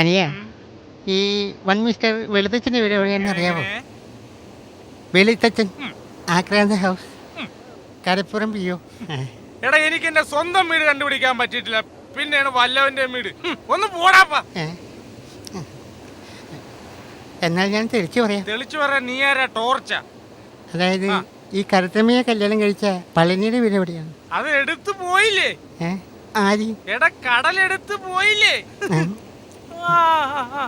അനിയ ഈ one mister വെളുത്തച്ഛന്റെ വീട് എവിടെയാണെന്ന് അറിയാമോ? വെളുത്തച്ഛൻ ആക്രാന്ത ഹൗസ്. Karappuram P O. എടാ എനിക്ക് എന്റെ സ്വന്തം വീട് കണ്ടുപിടിക്കാൻ പറ്റിയിട്ടില്ല. പിന്നെയാണ് വല്ലവന്റെ വീട്. ഒന്ന് പോടാപ്പാ എന്നാൽ ഞാൻ തെളിച്ചു പറയാം. തെളിച്ചു പറയാൻ നീ ആരാ? ടോർച്ച. അതായത് ഈ കറുത്തമ്മയെ കല്യാണം കഴിച്ച പളനിയുടെ വീട് എവിടെയാണ്? അത് എടുത്തു പോയില്ലേ? ഏ? ആരി എടാ കടലെടുത്ത് പോയില്ലേ ഏ? ആ, ആ, ആ.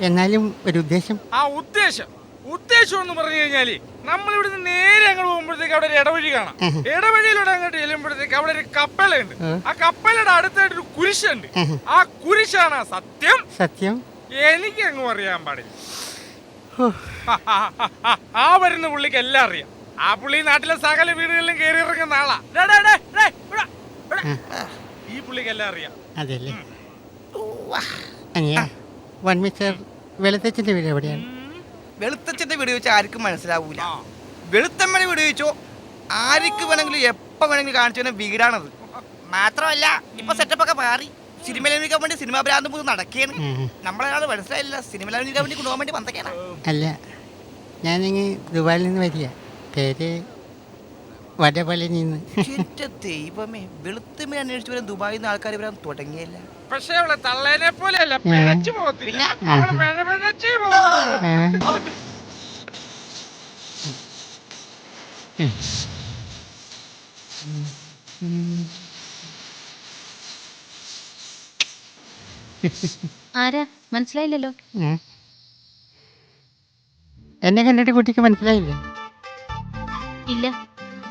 എന്നാലും ഒരു ഉദ്ദേശം ആ ഉദ്ദേശം ഉദ്ദേശം എന്ന് പറഞ്ഞു കഴിഞ്ഞാൽ നമ്മൾ ഇവിടുന്ന് നേരെ അങ്ങോട്ട് പോകുമ്പോഴത്തേക്ക് അവിടെ ഒരു ഇടവഴി കാണാം. ഇടവഴിയിലൂടെ അങ്ങോട്ട് ചെല്ലുമ്പോഴത്തേക്ക് അവിടെ ഒരു കപ്പലുണ്ട് ഉം. ആ കപ്പലയുടെ അടുത്തായിട്ട് ഒരു കുരിശുണ്ട്. ആ കുരിശാണ് ആ സത്യം സത്യം എനിക്ക് അങ്ങ് അറിയാൻ പാടില്ല ഹോ. ആ, വരുന്ന പുള്ളിക്ക് എല്ലാം അറിയാം ആ പുള്ളി നാട്ടിലെ സകല വീടുകളിലും കയറി ഇറങ്ങുന്ന ആളാ ഡേ, ഡേ, ഡേ, ഡേ, ഇവിടെ, ഇവിടെ. ഈ പുള്ളിക്ക് എല്ലാം അറിയാം. അതല്ലേ? അനിയ വൺ മിസ്റ്റർ വെളുത്തച്ഛന്റെ വീട് എവിടെയാണ്? ഉം. വെളുത്തച്ഛന്റെ വീട് ചോദിച്ചാൽ ആർക്കും മനസ്സിലാവൂല. വെളുത്തമ്മയുടെ വീട് ചോദിച്ചോ ആർക്ക് വേണമെങ്കിലും എപ്പോ വേണമെങ്കിലും കാണിച്ചു തന്നെ വീടാണത്. മാത്രമല്ല ഇപ്പൊ സെറ്റപ്പ് ഒക്കെ മാറി. സിനിമയിൽ അഭിനയിക്കാൻ വേണ്ടി സിനിമ ഭ്രാന്തം പോയി നടക്കുകയാണ്. നമ്മളൊരാൾ മനസ്സിലായില്ല സിനിമയിൽ അഭിനയിക്കാൻ വേണ്ടി കൊണ്ടുപോകാൻ വേണ്ടി വന്നൊക്കെയാണ് അല്ല ഞാനിങ്ങ് ദുബായിൽ നിന്ന് വരിക പേര് വടപളനി എന്റെ ദൈവമേ വെളുത്തമ്മ അന്വേഷിച്ച് വരാൻ ദുബായിൽ നിന്ന് ആൾക്കാർ വരാൻ തുടങ്ങിയല്ല. പക്ഷെ അവളെ തള്ളേനെ പോലെയല്ല പിഴച്ചു പോകത്തില്ല. പിന്നെ? അവൾ പിഴ പിഴച്ചേ പോകും ആരാ? മനസ്സിലായില്ലല്ലോ. എന്നെ കണ്ടിട്ട് കുട്ടിക്ക് മനസ്സിലായില്ലേ?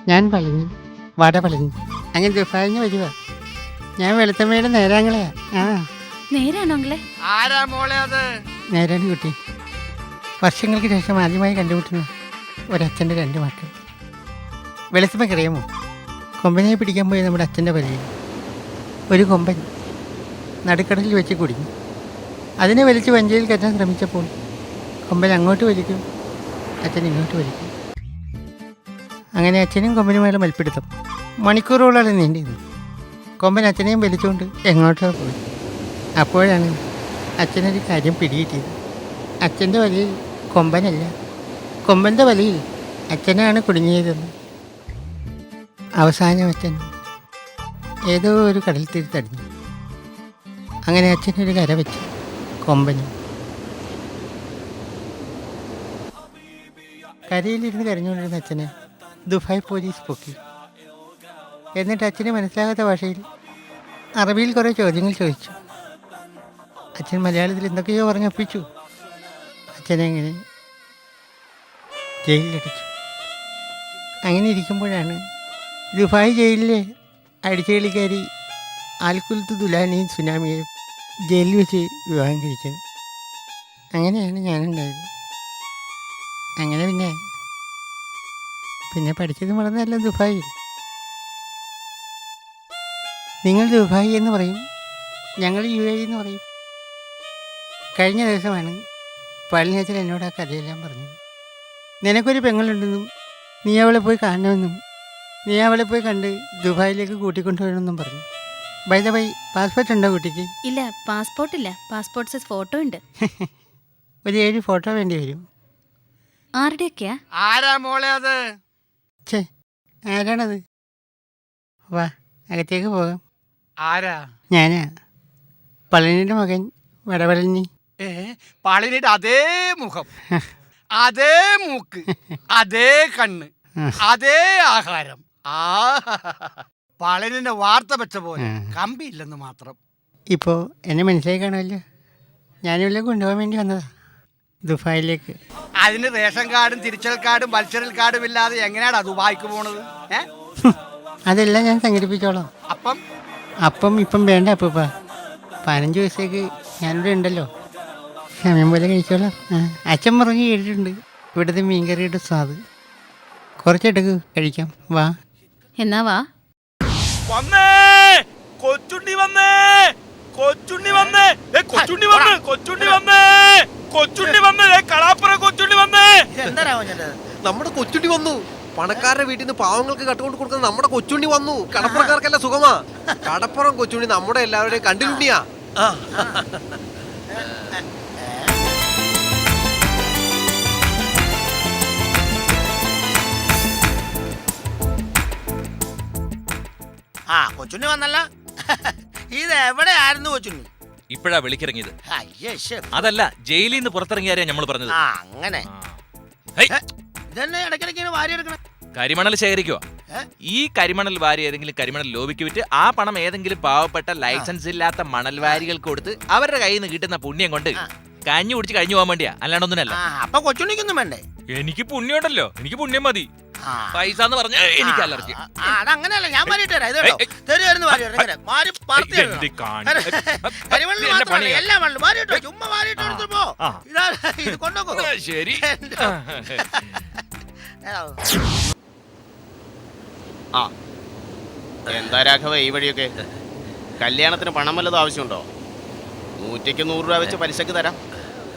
ഞാൻ പളിഞ്ഞു. വട പളിഞ്ഞു. അങ്ങനെ ദുബായിൽ വരുവ. വരുക ഞാൻ വെളുത്തമ്മയുടെ നേരാങ്ങളെയാ ആ. നേരാണോങ്ങളെ ആരാ മോളെ അത്? നേരാണ് കുട്ടി. വർഷങ്ങൾക്ക് ശേഷം ആദ്യമായി കണ്ടുമുട്ടുന്ന ഒരച്ഛന്റെ രണ്ട് മക്കൾ. വെളുത്തമ്മക്കറിയാമോ കൊമ്പനെ പിടിക്കാൻ പോയി നമ്മുടെ അച്ഛന്റെ പരിചയം ഒരു കൊമ്പൻ നടുക്കടലിൽ വെച്ച് കുടുങ്ങി. അതിനെ വലിച്ച് വഞ്ചിയിൽ കയറ്റാൻ ശ്രമിച്ചപ്പോൾ കൊമ്പൻ അങ്ങോട്ട് വലിക്കും അച്ഛൻ ഇങ്ങോട്ട് വലിക്കും. അങ്ങനെ അച്ഛനും കൊമ്പനുമായുള്ള മൽപ്പിടുത്തം. മണിക്കൂറുകളോളം നീണ്ടിരുന്നു കൊമ്പൻ അച്ഛനെയും വലിച്ചുകൊണ്ട് എങ്ങോട്ടോ പോയി അപ്പോഴാണ് അച്ഛനൊരു കാര്യം പിടികിട്ടിയത്. അച്ഛന്റെ വലയിൽ കൊമ്പനല്ല. കൊമ്പന്റെ വലയിൽ അച്ഛനാണ് കുടുങ്ങിയതെന്ന്. അവസാനം അച്ഛൻ ഏതോ ഒരു കടൽ തിരുത്തടിഞ്ഞു അങ്ങനെ അച്ഛനൊരു കര വെച്ചു കൊമ്പനും. കരയിലിരുന്ന് കരഞ്ഞുകൊണ്ടിരുന്ന അച്ഛനെ ദുബായ് പോലീസ് പൊക്കി. എന്നിട്ട് അച്ഛന് മനസ്സിലാകാത്ത ഭാഷയിൽ അറബിയിൽ കുറേ ചോദ്യങ്ങൾ ചോദിച്ചു. അച്ഛൻ മലയാളത്തിൽ എന്തൊക്കെയോ പറഞ്ഞൊപ്പിച്ചു അച്ഛനെങ്ങനെ ജയിലിലടിച്ചു. അങ്ങനെ ഇരിക്കുമ്പോഴാണ് ദുബായ് ജയിലിലെ അടിച്ചുകളിക്കാരി ആൽക്കുലത്ത് ദുലാനെയും സുനാമിയെയും ജയിലിൽ വെച്ച് വിവാഹം കഴിച്ചത്. അങ്ങനെയാണ് ഞാനുണ്ടായത്. അങ്ങനെ പിന്നെ പിന്നെ പഠിച്ചത് വളർന്നല്ല ദുബായിൽ നിങ്ങൾ ദുബായി എന്ന് പറയും ഞങ്ങൾ യു എ എന്ന് പറയും. കഴിഞ്ഞ ദിവസമാണ് പഴനിയച്ചൻ എന്നോട് ആ കഥയെല്ലാം പറഞ്ഞത്. നിനക്കൊരു പെങ്ങളുണ്ടെന്നും നീ അവളെ പോയി കാണണമെന്നും നീ അവളെ പോയി കണ്ട് ദുബായിലേക്ക് കൂട്ടിക്കൊണ്ടുവരണമെന്നും പറഞ്ഞു. ബൈ ദ ബൈ പാസ്പോർട്ട് ഉണ്ടോ കുട്ടിക്ക്? ഇല്ല പാസ്പോർട്ട് ഇല്ല. പാസ്പോർട്ട് സൈസ് ഫോട്ടോ ഉണ്ട്. ഒരു ഏഴ് ഫോട്ടോ വേണ്ടി വരും. ആരുടെയൊക്കെയാ? ആരാ മോളെ അത്? ഛേ ആരാണത്? വാ അകത്തേക്ക് പോകാം. ആരാ? ഞാനാ. പളനിയുടെ മകൻ വടവളഞ്ഞി ഏ പാളിനിട്ട് അതേ മുഖം അതേ മൂക്ക് അതേ കണ്ണ് അതേ ആഹാരം. ആ പളനിന്റെ വാർത്ത വെച്ച പോലെ. കമ്പിയില്ലെന്ന് മാത്രം. ഇപ്പോൾ എന്നെ മനസ്സിലായി കാണുമല്ലോ. ഞാനിവിടെ കൊണ്ടുപോകാൻ വേണ്ടി വന്നതാ. ദുബായിലേക്ക്. അതിന് റേഷൻ കാർഡും തിരിച്ചൽ കാർഡും മത്സരൽ കാർഡും ഇല്ലാതെ എങ്ങനെയാടാ ദുബായിക്ക് പോണത്? ഏ? അതെല്ലാം ഞാൻ സംഘടിപ്പിച്ചോളാം. അപ്പം? അപ്പം ഇപ്പം വേണ്ട അപ്പൂപ്പ പതിനഞ്ച് ദിവസത്തേക്ക് ഞാനിവിടെ ഉണ്ടല്ലോ. സമയം പോലെ കഴിച്ചോളാം. ആ, അച്ഛൻ പറഞ്ഞ് കേട്ടിട്ടുണ്ട്. ഇവിടുത്തെ മീൻകറിയുടെ സ്വാദ്. കുറച്ചെടുക്ക് കഴിക്കാം. വാ. എന്നാ വാ. വന്നേ! കൊച്ചുണ്ണി വന്നേ! കൊച്ചുണ്ണി വന്നേ! ഏ, കൊച്ചുണ്ണി വന്നേ കൊച്ചുണ്ണി വന്നേ! കൊച്ചുണ്ണി വന്നേ കളാപ്പുറ കൊച്ചുണ്ണി വന്നേ. നമ്മുടെ കൊച്ചുണ്ടി വന്നു. പണക്കാരുടെ വീട്ടിൽ നിന്ന് പാവങ്ങൾക്ക് കട്ടുകൊണ്ട് കൊടുക്കുന്ന നമ്മുടെ കൊച്ചുണ്ണി വന്നു. കടപ്പുറക്കാർക്കല്ല സുഖമാ. കടപ്പുറം കൊച്ചുണ്ണി നമ്മുടെ എല്ലാവരുടെയും കണ്ടിലുണ്ടിയാ ആ. ആ കൊച്ചുണ്ണി വന്നല്ല. ഇത് എവിടെയായിരുന്നു കൊച്ചുണ്ണി? ഇപ്പോഴാ വിളിക്കിറങ്ങിയത്. അയ്യേ ശ്ശെ. അതല്ല ജയിലിൽ നിന്ന് പുറത്തിറങ്ങിയാരെയാ നമ്മൾ പറഞ്ഞത്. ആ അങ്ങനെ. ഹേയ്, ഇതന്നെ ഇടയ്ക്കിടയ്ക്ക് ഇങ്ങനെ വാരി എടുക്കണം. കരിമണൽ ശേഖരിക്കുക ഏ? ഈ കരിമണൽ വാരി ഏതെങ്കിലും കരിമണൽ ലോബിക്ക് വിറ്റ് ആ പണം ഏതെങ്കിലും പാവപ്പെട്ട ലൈസൻസ് ഇല്ലാത്ത മണൽ വാരികൾക്ക് കൊടുത്ത് അവരുടെ കയ്യിൽ നിന്ന് കിട്ടുന്ന പുണ്യം കൊണ്ട് ആ. കഞ്ഞി കുടിച്ച് കഴിഞ്ഞു പോകാൻ വേണ്ടിയാ. അല്ലാണ്ടൊന്നുമല്ല. ആ അപ്പൊ കൊച്ചുണ്ണിക്കൊന്നും വേണ്ടേ? എനിക്ക് പുണ്യമുണ്ടല്ലോ എനിക്ക് പുണ്യം മതി. പൈസ എന്ന് പറഞ്ഞ എനിക്ക് അലർജി. അതങ്ങനെയല്ല ഞാൻ തരാം. ഇത് കേട്ടോ. തരുമായിരുന്നു ഇങ്ങനെ കരിമണ്ണിൽ മാത്രമല്ല. എല്ലാ മണ്ണിലും ചുമ്മാ എടുത്തു പോ. ഇതാ ഇത് കൊണ്ടുപോകോ ശരി. ആ എന്താ രാഘവ ഈ വഴിയൊക്കെ? കല്യാണത്തിന് പണം വല്ലതും ആവശ്യമുണ്ടോ? നൂറ്റയ്ക്ക് നൂറ് രൂപ വെച്ച് പലിശക്ക് തരാം.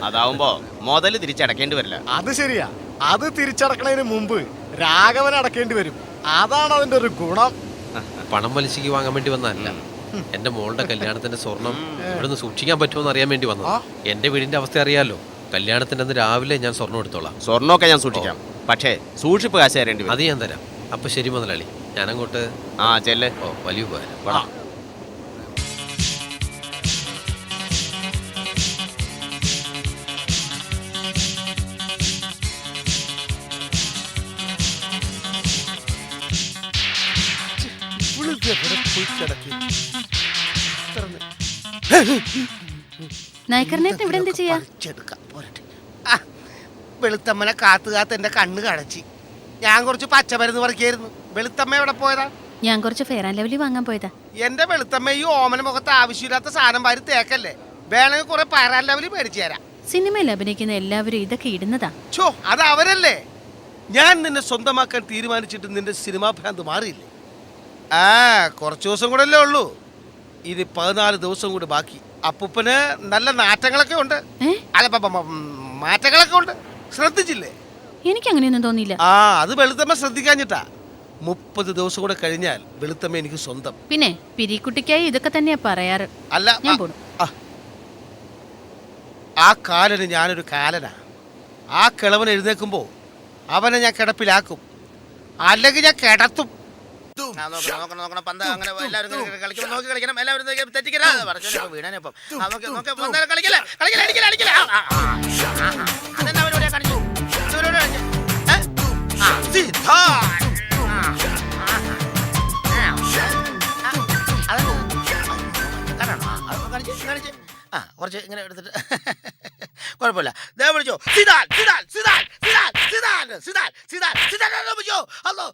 അതാവുമ്പോ മുതൽ തിരിച്ചടക്കേണ്ടി വരില്ല. അത് ശരിയാ. അത് തിരിച്ചടക്കണതിന് മുമ്പ് രാഘവൻ അടക്കേണ്ടി വരും. അതാണ് അതിന്റെ ഒരു ഗുണം. പണം പലിശയ്ക്ക് വാങ്ങാൻ വേണ്ടി വന്നല്ല എന്റെ മോളുടെ കല്യാണത്തിന്റെ സ്വർണം ഇവിടുന്ന് സൂക്ഷിക്കാൻ പറ്റുമോ അറിയാൻ വേണ്ടി വന്നു എന്റെ വീടിന്റെ അവസ്ഥ അറിയാലോ. കല്യാണത്തിന്റെ അന്ന് രാവിലെ ഞാൻ സ്വർണം എടുത്തോളാം. സ്വർണമൊക്കെ ഞാൻ സൂക്ഷിക്കാം. പക്ഷേ സൂക്ഷിപ്പ് കാശ് തരേണ്ടി അത് ഞാൻ തരാം. അപ്പൊ ശരി മുതലാളി. ഞാനങ്ങോട്ട് ആ ചെല്ലേ. ഓ വലിയ ഉപകാരം. നായ്ക്കറിനേട്ടൻ ഇവിടെ എന്ത് ചെയ്യാ? വെളുത്തമ്മനെ കാത്തു കാത്ത് എന്റെ കണ്ണ് കടച്ചി. ഞാൻ കുറച്ച് പച്ചമരുന്ന് പറിക്കായിരുന്നു. വെളുത്തമ്മ എവിടെ പോയതാ? ഞാൻ കുറച്ച് ഫെയർ ആൻഡ് ലവ്ലി വാങ്ങാൻ പോയതാ. എന്റെ വെളുത്തമ്മ ഈ ഓമന മുഖത്ത് ആവശ്യമില്ലാത്ത സാധനം വാരി തേക്കല്ലേ? വേണമെങ്കിൽ കുറെ പയറാൻ ലെവലിൽ മേടിച്ചു തരാം. സിനിമയിൽ അഭിനയിക്കുന്ന എല്ലാവരും ഇതൊക്കെ ഇടുന്നതാ. ഛോ അത് അവരല്ലേ? ഞാൻ നിന്നെ സ്വന്തമാക്കാൻ തീരുമാനിച്ചിട്ട് നിന്റെ സിനിമാ ഭ്രാന്ത് മാറിയില്ലേ? ആ കുറച്ച് ദിവസം കൂടെ അല്ലേ ഉള്ളൂ. ഇത് പതിനാല് ദിവസം കൂടി ബാക്കി. അപ്പൂപ്പന് നല്ല നാറ്റങ്ങളൊക്കെ ഉണ്ട്. അല്ല പ- പ- പ- മാറ്റങ്ങളൊക്കെ ഉണ്ട്. ശ്രദ്ധിച്ചില്ലേ? എനിക്ക് അങ്ങനെയൊന്നും തോന്നിയില്ല. ആ അത് വെളുത്തമ്മ ശ്രദ്ധിക്കാഞ്ഞിട്ടാ. മുപ്പത് ദിവസം കൂടെ കഴിഞ്ഞാൽ വെളുത്തമ്മ എനിക്ക് സ്വന്തം. പിന്നെ പിരിക്കുട്ടിക്കായി ഇതൊക്കെ തന്നെയാ പറയാറ്. അല്ല ഞാൻ ആ- പോണു. ആ. ആ കാലന് ഞാനൊരു കാലനാ. ആ കിളവൻ എഴുന്നേക്കുമ്പോ അവനെ ഞാൻ കിടപ്പിലാക്കും. അല്ലെങ്കിൽ ഞാൻ കിടത്തും. ആ, നോക്കണം, നോക്കണം, നോക്കണം. പന്ത് അങ്ങനെ എല്ലാവരും ഇങ്ങനെ കളിക്കുമ്പോൾ നോക്കി കളിക്കണം. എല്ലാവരും നോക്കി തെറ്റിക്കരുത്. അത് പറഞ്ഞോലെ ഇപ്പൊ വീണേനെ ഇപ്പം. ആ, നോക്കി, നോക്കി, പന്ത് കളിക്കല്ലേ, കളിക്കല്ലേ, അടിക്കല്ലേ, അടിക്കല്ലേ. ആ, ആ, ആ, ആ, ആ. അതെന്നാ അവരിവിടെ കാണിച്ചു? ഏ? ആ, സിദ്ധാർത്ഥ്. ആ, ആ, ആ. ആ? കാണാണോ? ആ, അത് കാണിച്ച്, കാണിച്ച്. ആ കുറച്ച് ഇങ്ങനെ എടുത്തിട്ട് കുഴപ്പമില്ല ദേ വിളിച്ചോ Zidane Zidane Zidane Zidane Zidane Zidane Zidane Zidane വിളിച്ചോ അല്ലോ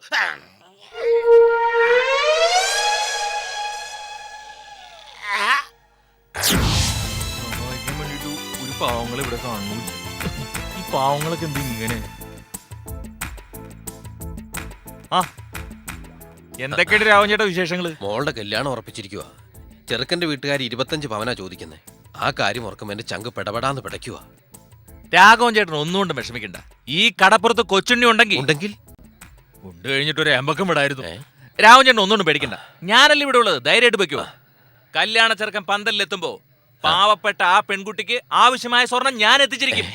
സഹായിക്കാൻ വേണ്ടിയിട്ട് ഒരു പാവങ്ങളെ ഇവിടെ കാണുന്നില്ല. ഈ പാവങ്ങളൊക്കെ എന്ത് ഇങ്ങനെ ആ എന്തൊക്കെയുണ്ട് രാവൻ ചേട്ടാ വിശേഷങ്ങൾ? മോളുടെ കല്യാണം ഉറപ്പിച്ചിരിക്കുക ചെറുക്കന്റെ വീട്ടുകാർ ഇരുപത്തഞ്ച് പവനാ ചോദിക്കുന്നത് ആ കാര്യം ഓർക്കുമ്പോ എന്റെ ചങ്ക് പെടപെടാന്ന് പിടയ്ക്കുക രാഘവൻ ചേട്ടൻ ഒന്നുകൊണ്ടും വിഷമിക്കണ്ട. ഈ കടപ്പുറത്ത് കൊച്ചുണ്ണി ഉണ്ടെങ്കിൽ ഉണ്ടെങ്കിൽ? ഉണ്ട് കഴിഞ്ഞിട്ട് ഒരു എമ്പക്കം വിടായിരുന്നു. രാമൻ ചേട്ടൻ ഒന്നുകൊണ്ടും പേടിക്കണ്ട. ഞാനല്ലേ ഇവിടെ ഉള്ളത്? ധൈര്യമായിട്ട് വെക്കുക കല്യാണ ചെറുക്കൻ പന്തലിലെത്തുമ്പോ പാവപ്പെട്ട ആ പെൺകുട്ടിക്ക് ആവശ്യമായ സ്വർണം ഞാൻ എത്തിച്ചിരിക്കും.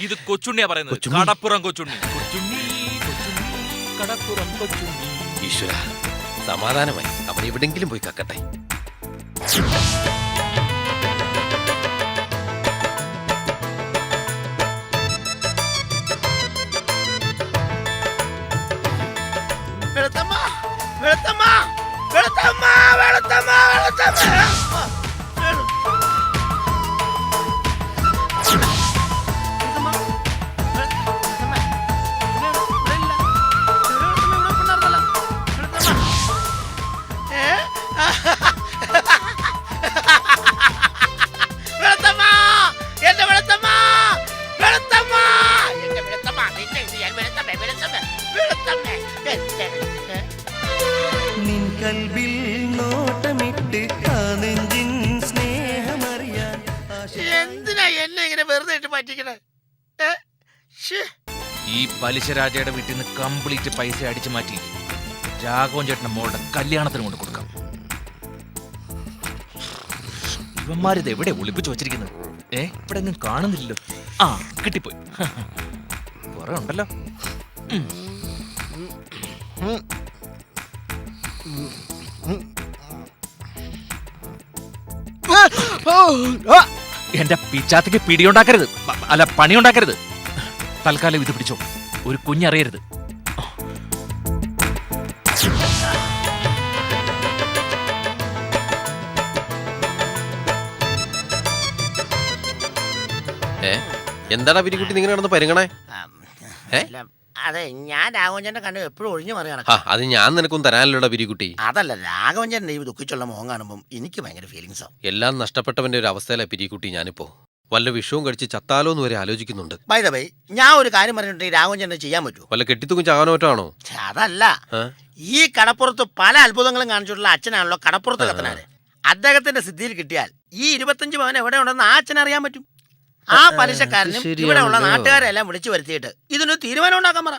ഇത് കൊച്ചുണ്ണിയാ പറയുന്നത്. കടപ്പുറം കൊച്ചുണ്ണി. കൊച്ചുണ്ണി കൊച്ചുണ്ണി കടപ്പുറം കൊച്ചുണ്ണി. ഈശ്വര. സമാധാനമായി. അവൻ എവിടെങ്കിലും പോയി കക്കട്ടെ. കൽവിൽ നോട്ടമിട്ട് ആ നെഞ്ചിൻ സ്നേഹമറിയാൻ എന്തിനാ എന്നെ ഇങ്ങനെ വെറുതെ ഇട്ട് പറ്റിക്കണേ. ഈ പലിശ രാജയുടെ വീട്ടിൽ നിന്ന് കംപ്ലീറ്റ് പൈസ അടിച്ചു മാറ്റി രാഘവൻ ചേട്ടന്റെ മോളുടെ കല്യാണത്തിന് കൊണ്ട് കൊടുക്കാം. ഇവന്മാരിത് എവിടെ ഒളിപ്പിച്ചു വച്ചിരിക്കുന്നത്? ഏ? ഇവിടെ ഒന്നും കാണുന്നില്ലല്ലോ. ആ കിട്ടിപ്പോയി. കുറെ ഉണ്ടല്ലോ. എന്റെ പിച്ചാത്തിക്ക് പിടിയുണ്ടാക്കരുത്. അല്ല പണിയുണ്ടാക്കരുത്. തൽക്കാലം ഇത് പിടിച്ചോ. ഒരു കുഞ്ഞറിയരുത്. എന്താണ് എന്താടാ പിരിക്കുട്ടി നിങ്ങൾ നടന്ന് പരുങ്ങണേ? ഏ? അതെ ഞാൻ രാഘവഞ്ചന്റെ കണ്ട് എപ്പോഴും ഒഴിഞ്ഞു മറിയാണ് ആ അത് ഞാൻ നിനക്കും തരാനല്ലോടാ പിരികുട്ടി. അതല്ല രാഘവഞ്ചന്റെ ഈ ദുഃഖിച്ചുള്ള മുഖം കാണുമ്പോൾ എനിക്ക് ഭയങ്കര ഫീലിങ്സ് ആവും. എല്ലാം നഷ്ടപ്പെട്ടവന്റെ ഒരു അവസ്ഥയിലാ പിരികുട്ടി ഞാനിപ്പോ? വല്ല വിഷവും കഴിച്ച് ചത്താലോ എന്ന് വരെ ആലോചിക്കുന്നുണ്ട്. ബൈ ദ ബൈ ഞാൻ ഒരു കാര്യം പറഞ്ഞിട്ട് രാഘവഞ്ചന്റെ ചെയ്യാൻ പറ്റുമോ? വല്ല കെട്ടിത്തൂക്കും ചാകാനോ മറ്റാണോ ഛെ, അതല്ല? ഈ കടപ്പുറത്ത് പല അത്ഭുതങ്ങളും കാണിച്ചിട്ടുള്ള അച്ഛനാണല്ലോ കടപ്പുറത്ത് കത്തനാര്. അദ്ദേഹത്തിന്റെ സിദ്ധിയിൽ കിട്ടിയാൽ ഈ ഇരുപത്തഞ്ച് പവൻ എവിടെ ഉണ്ടെന്ന് ആ അച്ഛൻ അറിയാൻ പറ്റും. ആ പലിശക്കാരനും. ഇവിടെ ഉള്ള നാട്ടുകാരെല്ലാം വിളിച്ചു വരുത്തിയിട്ട് ഇതിനൊരു തീരുമാനം ഉണ്ടാക്കാൻ പറ.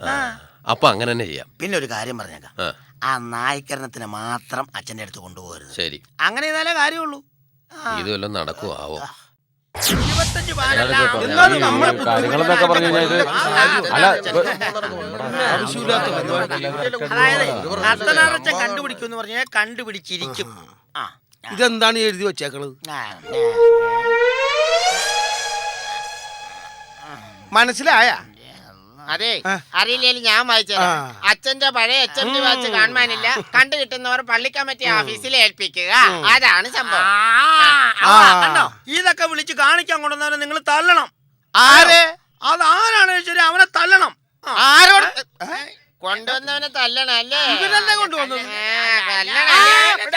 ആ. അപ്പൊ അങ്ങനെ തന്നെ ചെയ്യാം. പിന്നെ ഒരു കാര്യം പറഞ്ഞേക്കാം. ആ, നായ്ക്കരണത്തിന് മാത്രം അച്ഛന്റെ അടുത്ത് കൊണ്ടുപോകരുത്. ശരി. അങ്ങനെ ചെയ്താലേ കാര്യമുള്ളൂ. ആ. ഇത് വല്ലതും നടക്കുവോ? ആവോ? കാര്യങ്ങളെന്നൊക്കെ പറഞ്ഞു കഴിഞ്ഞാൽ അല്ല, കണ്ടുപിടിക്കും എന്ന് പറഞ്ഞാൽ കണ്ടുപിടിച്ചിരിക്കും. ആ. ഇതെന്താണ് എഴുതി വെച്ചേക്കണത്? ആ, മനസ്സിലായ? അതെ അറിയില്ലേലും ഞാൻ വായിച്ചത്. അച്ഛന്റെ പഴയ എച്ച് എം ഡി വാച്ച് കാണുവാനില്ല. കണ്ടു കിട്ടുന്നവർ പള്ളി കമ്മിറ്റി ഓഫീസിൽ ഏൽപ്പിക്കുക. അതാണ് സംഭവം. കണ്ടോ? ഇതൊക്കെ വിളിച്ച് കാണിക്കാൻ കൊണ്ടുവന്നവരെ നിങ്ങൾ തള്ളണം ആരെ? അതാരാണ് ശരി അവനെ തള്ളണം ആ. ആരോട്? കൊണ്ടുവന്നവനെ തല്ലണം അല്ലേ കൊണ്ടുവന്നു. തല്ലണം